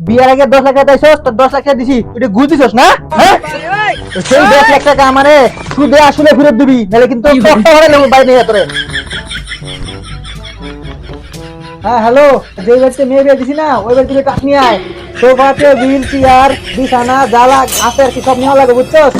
বিয়ার আগে দশ লাখ টাকা তো দশ লাখ টাকা দিছি। তুই ঘুষ দিছস না? হ্যাঁ? সেই দশ লাখ টাকা আমারে সুদে আসলে ফেরত দিবি নাহলে কিন্তু বাইরে নিয়ে তোরে। হ্যাঁ হ্যালো যে বাড়িতে মেয়ে বিয়ে দিছি না ওই বাড়িতে থেকে টাক নিয়ে আয়। সোফাতে টেবিল চেয়ার বিছানা জ্বালা আছে আর কি সব নেওয়া লাগে বুঝছস?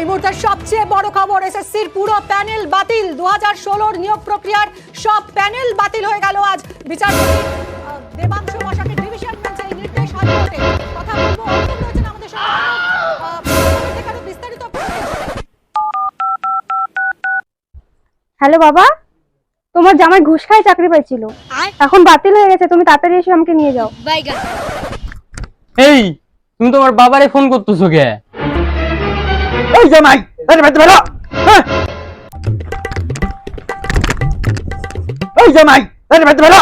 এই মুহূর্তের সবচেয়ে বড় খবর এসএসসির পুরো প্যানেল বাতিল। দু হাজার ষোলোর নিয়োগ প্রক্রিয়ার সব প্যানেল বাতিল হয়ে গেল আজ বিচারপতি। দেবাংশু বসাকের ডিভিশন বেঞ্চে এই নির্দেশ হাইকোর্টে কথা বলব। রয়েছেন আমাদের সঙ্গে। আহ, থেকে আরও বিস্তারিত হ্যালো বাবা তোমার জামাই ঘুষ খায় চাকরি পাইছিল। এখন বাতিল হয়ে গেছে তুমি তাড়াতাড়ি এসে আমাকে নিয়ে যাও। এই তুমি তোমার বাবারে ফোন করতেছো কে? জামাই। আরে ভাই ভালো হ্যাঁ। ওই জামাই আরে ভাই ভালো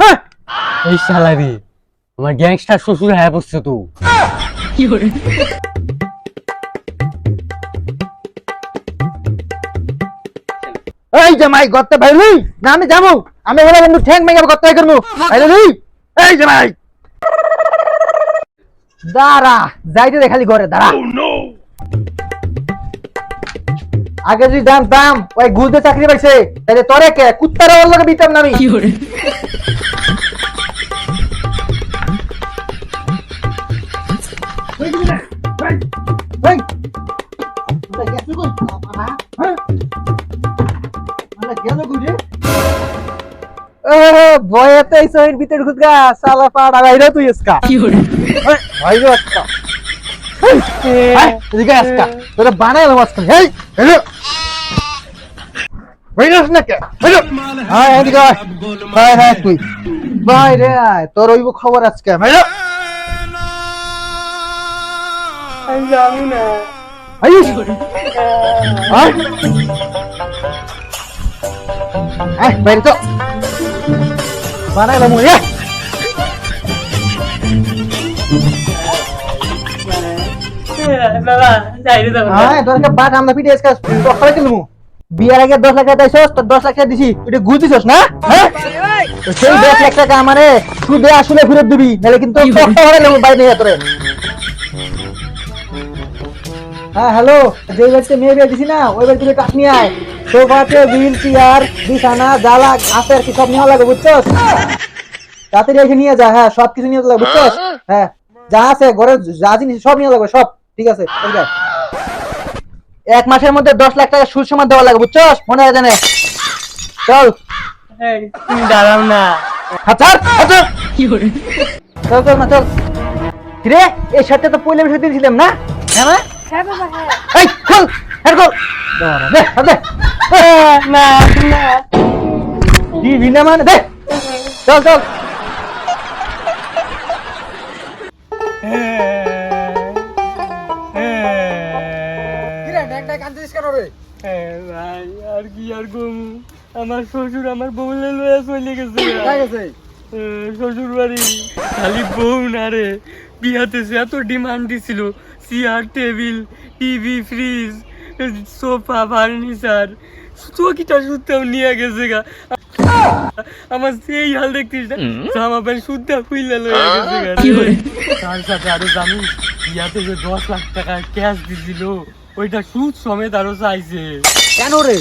হ্যাঁ। এই সালারি আমার গ্যাংস্টার শ্বশুর হ্যাঁ বসছে তো। এই জামাই গত্তে ভাইলি না আমি যাব। আমি বলে বন্ধু ঠ্যাং মেঙ্গে গত্তে করব। ভাইলি এই জামাই। দাঁড়া যাইতে রে খালি ঘরে দাঁড়া। আগে যদি জানতাম ওই গুলদে চাকরি পাইছে তাহলে তোরে কে? কুত্তারে ওর লগে বিতাম না আমি। ভয়েতে এই ভিতরে ঢুকা সালা পাড়া বাইরে তুই এসকা বাইরে আজকা। এদিকে আজকা। তোরা বানাইলাম আজকা। এই হ্যালো বাইরে আস না কে হ্যালো হ্যাঁ এদিকে আয় হ্যাঁ হ্যাঁ তুই বাইরে আয় তোর ওইব খবর আজকে বাইরে আমি জানি না আইস আয় আয় বাইরে তো বানাইলাম ওই আয় হ্যাঁ তোর বাট আমরা পিঠে এসকা সকালে কিনবো বিয়ার আগে দশ লাখ টাকা তোর দশ লাখ টাকা দিছি তুই ঘুষ দিছস না? হ্যাঁ? সেই দশ লাখ টাকা আমারে সুদে আসলে ফেরত দিবি নাহলে কিন্তু নিয়ে তোরে। হ্যাঁ হ্যালো যে বাড়িতে মেয়ে বিয়ে দিছি না ওই টাক নিয়ে আয়। সোফা টেবিল চেয়ার বিছানা জ্বালা আছে আর কি সব নেওয়া লাগে বুঝছস? তাড়াতাড়ি এসে নিয়ে যা হ্যাঁ সব কিছু নিয়ে লাগবে বুঝছস? হ্যাঁ যা আছে ঘরে যা জিনিস সব নিয়ে লাগবে সব ঠিক আছে এই যা। এক মাসের মধ্যে দশ লাখ টাকা সুদ সমান দেওয়া লাগে বুঝছস? মনে হয় জানে চল। তুমি দাঁড়াও না। হাজার হাজার চল চল না চল। কিরে এই শার্টটা তো পয়লা বিষয় দিয়েছিলাম না? হ্যাঁ মা? হ্যাঁ বাবা হ্যাঁ। এই খোল হের খোল দে হাত দে। না না। দিবি না মানে? দে। চল চল। ভাই আর কি আর গম আমার শ্বশুর আমার বউলে লয়ে চলে গেছে। শ্বশুর বাড়ি খালি বউ না রে বিয়াতে সে এত ডিমান্ড দিছিল। Chair table TV fridge sofa furniture. চকিটা সুতাও নিয়ে গেছে গা। আমার সেই হাল দেখতিস না? জামা প্যান্ট সুদ্ধা খুইলা লয়ে গেছে গা। তার সাথে আরও জানিস বিয়াতে যে দশ লাখ টাকা ক্যাশ দিছিল। ওইটা সুদ সমেত আরও চাইছে। কেন রে?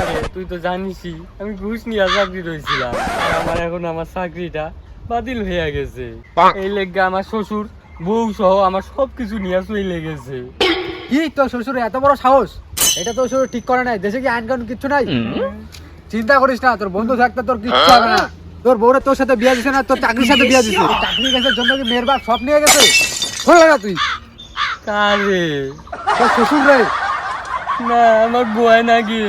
আরে তুই তো জানিসই আমি ঘুষ নিয়ে চাকরি রয়েছিলাম আর আমার এখন আমার চাকরিটা বাতিল হয়ে গেছে। এই লেগে আমার শ্বশুর বউ সহ আমার সবকিছু নিয়ে চলে গেছে। কি? তোর শ্বশুর এত বড় সাহস? এটা তোর শ্বশুর ঠিক করে নাই দেশে কি আইন কানুন কিচ্ছু নাই? চিন্তা করিস না তোর বন্ধু থাকতে তোর কিচ্ছু হবে না। তোর বউরে তোর সাথে বিয়ে দিছে না তোর চাকরির সাথে বিয়ে দিছে। চাকরি গেছে জন্য কি মেয়ের বাপ সব নিয়ে গেছে? শোন না তুই? কারে? শ্বশুর রে না আমার বয় না গিয়ে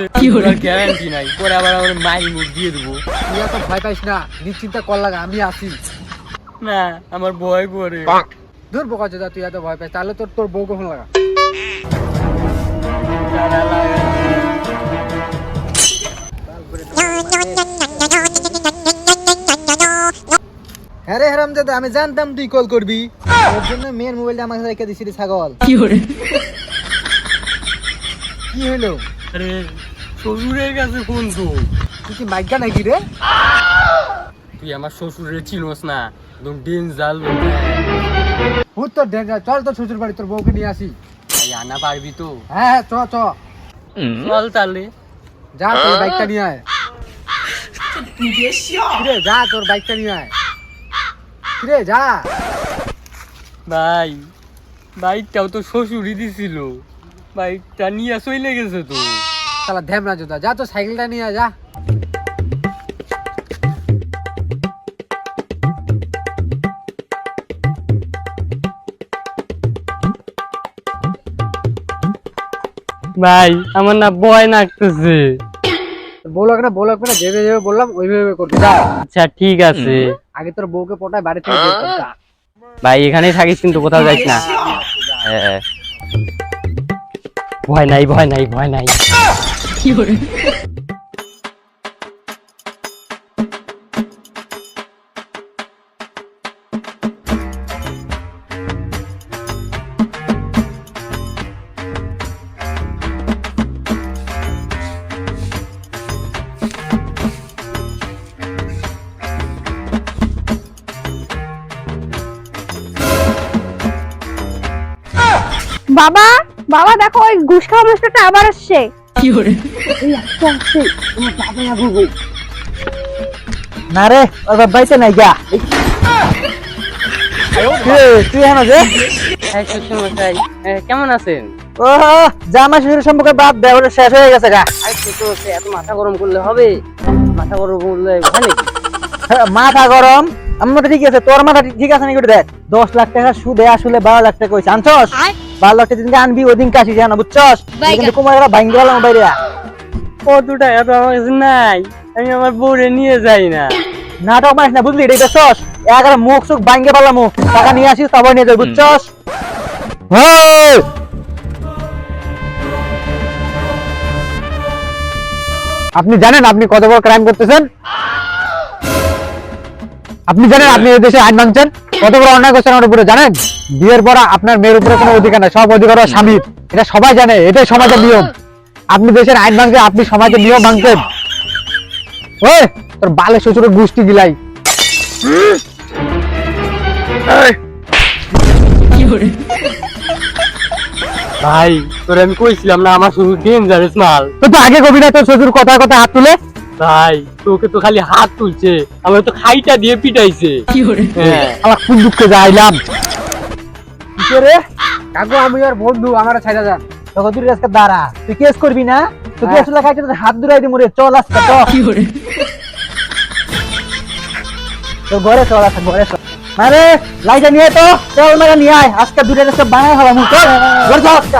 গ্যারান্টি নাই। পরে আবার আমার মাইল মুখ দিয়ে দেবো। তুই এত ভয় পাইস না নিশ্চিন্তা কর লাগা আমি আসি। না আমার ভয় করে দূর বোকা চোদা তুই এত ভয় পাইস তাহলে তোর তোর বউ কখন লাগে? হ্যাঁ রে হারামজাদা আমি জানতাম তুই কল করবি। ওর জন্য মেয়ের মোবাইলটা আমাকে রেখে দিছি রে ছাগল। কি হলো? আরে শ্বশুরের কাছে ফোন তো। তুই কি মাইকা নাকি রে? তুই আমার শ্বশুরের চিনোস না একদম ডেঞ্জার ভূত তোর ডেঞ্জার চল তোর শ্বশুর বাড়ি তোর বউকে নিয়ে আসি। আনা পারবি তো। হ্যাঁ হ্যাঁ চ। চ চল তাহলে। যা তোর বাইকটা নিয়ে আয়। যা তোর বাইকটা নিয়ে আয়। যা। ভাই বাইকটাও তো শ্বশুরই দিছিল। বাইকটা নিয়ে চলে গেছে তো। শালা ধ্যামরা জোদা যা তোর সাইকেলটা নিয়ে যা। ভাই আমার না ভয় লাগতেছে। লাগবে না লাগবে না যেভাবে যেভাবে বললাম ওইভাবে করতে যা। আচ্ছা ঠিক আছে। আগে তোর বউকে পটায় বাড়ি থেকে বের কর, যা। ভাই এখানেই থাকিস কিন্তু কোথাও যাইস না হ্যাঁ। ভয় নাই ভয় নাই ভয় নাই বাবা বাবা দেখো ওই ঘুষ খাওয়া মাস্টারটা আবার আসছে। কি করে? না রে ওর বাপ বাইতে নাই গা তুই হেন যে? কেমন আছেন? ও জামা শ্বশুর সম্পর্কে বাদ শেষ হয়ে গেছে গা। এত মাথা গরম করলে হবে? মাথা গরম করলে মাথা গরম? আমার ঠিক আছে তোর মাথা ঠিক- আছে নাকি দেখ? দশ লাখ টাকা সুদে আসলে বারো লাখ টাকা হয়েছে আনছস? বারো লাখ টাকা আনবি ওদিন কাশি জানা বুঝছস? কিন্তু কুমার ভাঙ্গি গেলাম বাইরে। কত টাকা তো আমার কাছে নাই। আমি আমার বউরে নিয়ে যাই না। নাটক মারিস না বুঝলি? এটা দেখছস এগারো মুখ সুখ ভাঙ্গে পারলাম টাকা নিয়ে আসিস তারপর নিয়ে যাবি বুঝছস? হেই! আপনি জানেন আপনি কত বড় ক্রাইম করতেছেন? আপনি জানেন আপনি এই দেশে আইন ভাঙছেন? কত বড় অন্যায় করছেন আমার উপরে জানেন? বিয়ের পর আপনার মেয়ের উপরে কোনো অধিকার নাই সব অধিকার স্বামীর। এটা সবাই জানে এটাই সমাজের নিয়ম। আপনি দেশের আইন ভাঙছেন আপনি সমাজের নিয়ম ভাঙছেন। ওই তোর বালে শ্বশুরের গোষ্ঠী গিলাই। ভাই তোর আমি কইছিলাম না আমার শ্বশুর ডেঞ্জারাস মাল। তো তো আগে কবি না তোর শ্বশুর কথা কথা হাত তুলে? ভাই তোকে তো খালি হাত তুলছে। আমার তো খাইটা দিয়ে পিটাইছে। হ্যাঁ আমার খুব দুঃখে যাইলাম রে কাকু আমি আর বন্ধু আমার যান। তখন তুই আজকে দাঁড়া। তুই কেস করবি না? তুই হ্যাঁ। কেস লেখাইতে তোর হাত দুরাই দিমু রে। চল আজকে চল। তোর ঘরে চল আজকে ঘরে চল। আরে লাইটা নিয়ে তো। চল মেরে নিয়ে আয়। আজকে হলাম। চল ঘরে চল। আজকে